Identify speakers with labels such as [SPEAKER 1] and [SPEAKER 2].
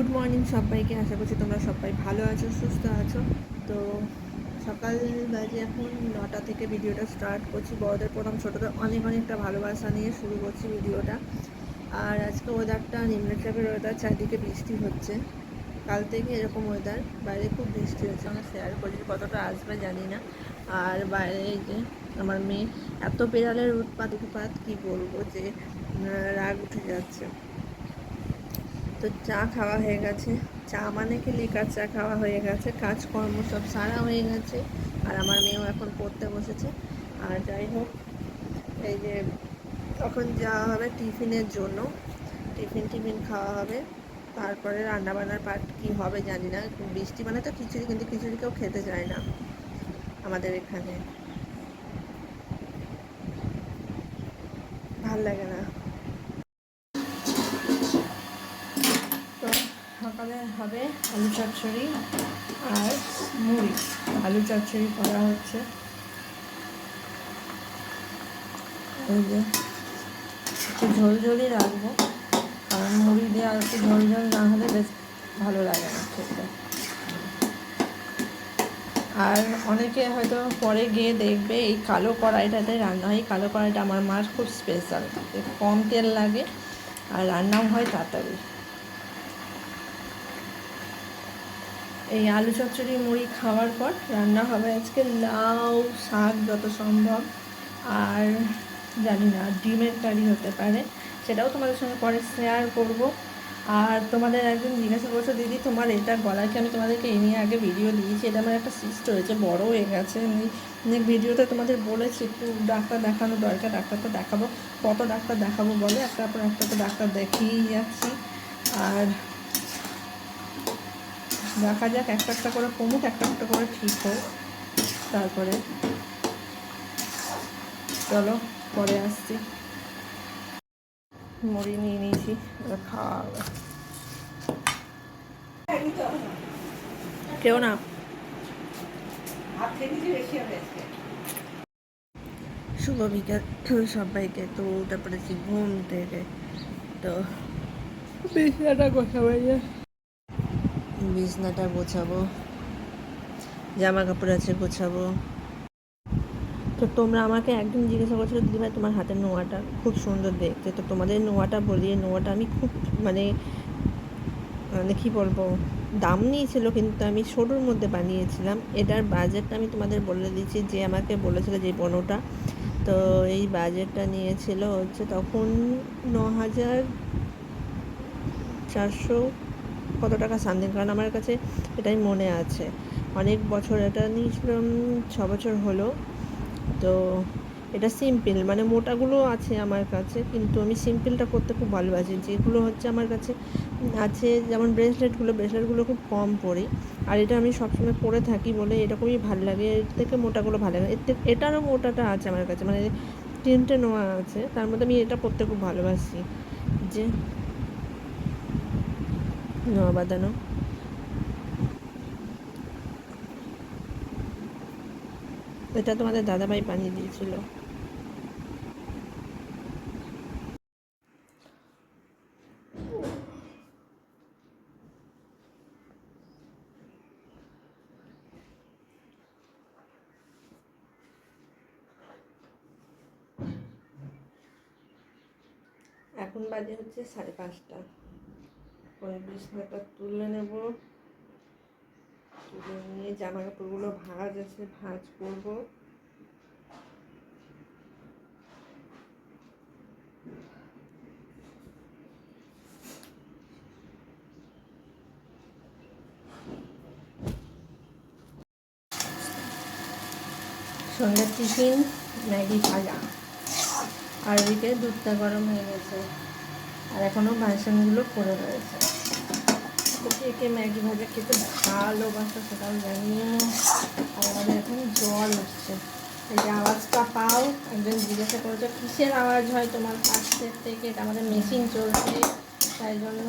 [SPEAKER 1] Good morning সবাইকে, আশা করছি তোমরা সবাই ভালো আছো, সুস্থ আছো। তো সকাল বাজে এখন নটা থেকে ভিডিওটা স্টার্ট করছি। বড়দের প্রথম, ছোটোদের অনেক অনেকটা ভালোবাসা নিয়ে শুরু করছি ভিডিওটা। আর আজকে ওয়েদারটা নিম্নচাপের ওয়েদার চারদিকে বৃষ্টি হচ্ছে। কাল থেকে এরকম ওয়েদার বাইরে খুব বৃষ্টি হচ্ছে। আমরা শেয়ার করছি কতটা আসবে জানি না। আর বাইরে যে আমার মেয়ে, এত বেড়ালের উৎপাত উৎপাত, কী বলব যে রাগ উঠে যাচ্ছে। তো চা খাওয়া হয়ে গেছে। চা মানে কি? লিকার চা খাওয়া হয়ে গেছে। কাজকর্ম সব সারা হয়ে গেছে। আর আমার মেয়েও এখন পড়তে বসেছে। আর যাই হোক, এই যে তখন যাওয়া হবে টিফিনের জন্য। টিফিন টিফিন খাওয়া হবে। তারপরে রান্নাবান্নার পার্ট কী হবে জানি না। বৃষ্টি মানে তো খিচুড়ি, কিন্তু খিচুড়ি কেউ খেতে চায় না আমাদের এখানে। ভালো লাগে না তো সকালে হবে আলু চচ্চড়ি আর মুড়ি। আলু চচ্চড়ি করা হচ্ছে। এই যে একটু ঝোল ঝোলই রাখব, কারণ মুড়ি আর একটু ঝোল ঝোল না হলে বেশ ভালো লাগে না খেতে। আর অনেকে হয়তো পরে গিয়ে দেখবে এই কালো কড়াইটাতে রান্না হয়। কালো কড়াইটা আমার মার খুব স্পেশাল কম তেল লাগে আর রান্নাও হয় তাড়াতাড়ি। এই আলু চচ্চড়ি, মুড়ি খাওয়ার পর রান্না হবে আজকে লাউ শাক যত সম্ভব। আর জানি না, ডিমের কারি হতে পারে, সেটাও তোমাদের সঙ্গে পরে শেয়ার করব। আর তোমাদের একজন জিজ্ঞাসা করছ, দিদি, তোমার এটা গলায় কি আমি তোমাদেরকে এ নিয়ে আগে ভিডিও দিয়েছি? এটা আমার একটা সিস্ট হয়েছে, বড় হয়ে গেছে। আমি অনেক ভিডিওতে তোমাদের বলেছি, একটু ডাক্তার দেখানো দরকার, ডাক্তার তো দেখাবো। কত ডাক্তার দেখাবো বলে? একটা পর একটা তো ডাক্তার দেখিয়েই যাচ্ছি। আর দেখা যাক একটা একটা করে কমুক একটা একটা করে ঠিক হোক। তারপরে চলো পরে আসছি। মুড়ি নিয়ে নিয়েছি খাওয়া হবে। কেউ না। শুভ বিকাল সবাইকে তো উঠে পড়েছি ঘুম থেকে তো এই যে। বিছনাটা গোছাবো জামা কাপড় আছে গোছাবো। তো তোমরা আমাকে একদিন জিজ্ঞাসা করছ, দিদিভাই, তোমার হাতের নোয়াটা খুব সুন্দর দেখতে। তো তোমাদের নোয়াটা বলি নোয়াটা আমি খুব মানে মানে কী বলব, দাম নিয়েছিল কিন্তু আমি ছোটোর মধ্যে বানিয়েছিলাম। এটার বাজেটটা আমি তোমাদের বলে দিচ্ছি, যে আমাকে বলেছিল যে বোনোটা। তো এই বাজেটটা নিয়েছিল হচ্ছে তখন ন হাজার চারশো কত টাকা সামথিং কারণ আমার কাছে এটাই মনে আছে। অনেক বছর এটা নিয়েছিলাম ছ বছর হলো। তো এটা সিম্পল মানে মোটাগুলো আছে আমার কাছে, কিন্তু আমি সিম্পলটা করতে খুব ভালোবাসি। যেগুলো হচ্ছে আমার কাছে আছে, যেমন ব্রেসলেটগুলো ব্রেসলেটগুলো খুব কম পরি আর এটা আমি সবসময় পরে থাকি বলে এরকমই ভালো লাগে, এর থেকে মোটাগুলো ভালো লাগে। এর থেকে, এটারও মোটাটা আছে আমার কাছে মানে তিনটে নোয়া আছে, তার মধ্যে আমি এটা পরতে খুব ভালোবাসি। যে নোয়া বাঁধানো এটা তোমাদের দাদাভাই বানিয়ে দিয়েছিল। এখন বাজে হচ্ছে সাড়ে পাঁচটা। পরে বিছনাটা তুলে নেব। তুলে নিয়ে জামা কাপড়গুলো ভাঁজ আছে, ভাঁজ করব। সন্ধ্যার টিফিন, ম্যাগি ভাজা। আর ওইদিকে দুধটা গরম হয়ে গেছে। আর এখনও বাসনগুলো পড়ে রয়েছে। কে কে ম্যাগি ভাজা খেতে ভালোবাসা, সেটাও জানি আর আমাদের এখন জল উঠছে। এই যে আওয়াজটা পাও, একজন জিজ্ঞাসা করেছে, কিসের আওয়াজ হয় তোমার পাশের থেকে? এটা আমাদের মেশিন চলছে, তাই জন্য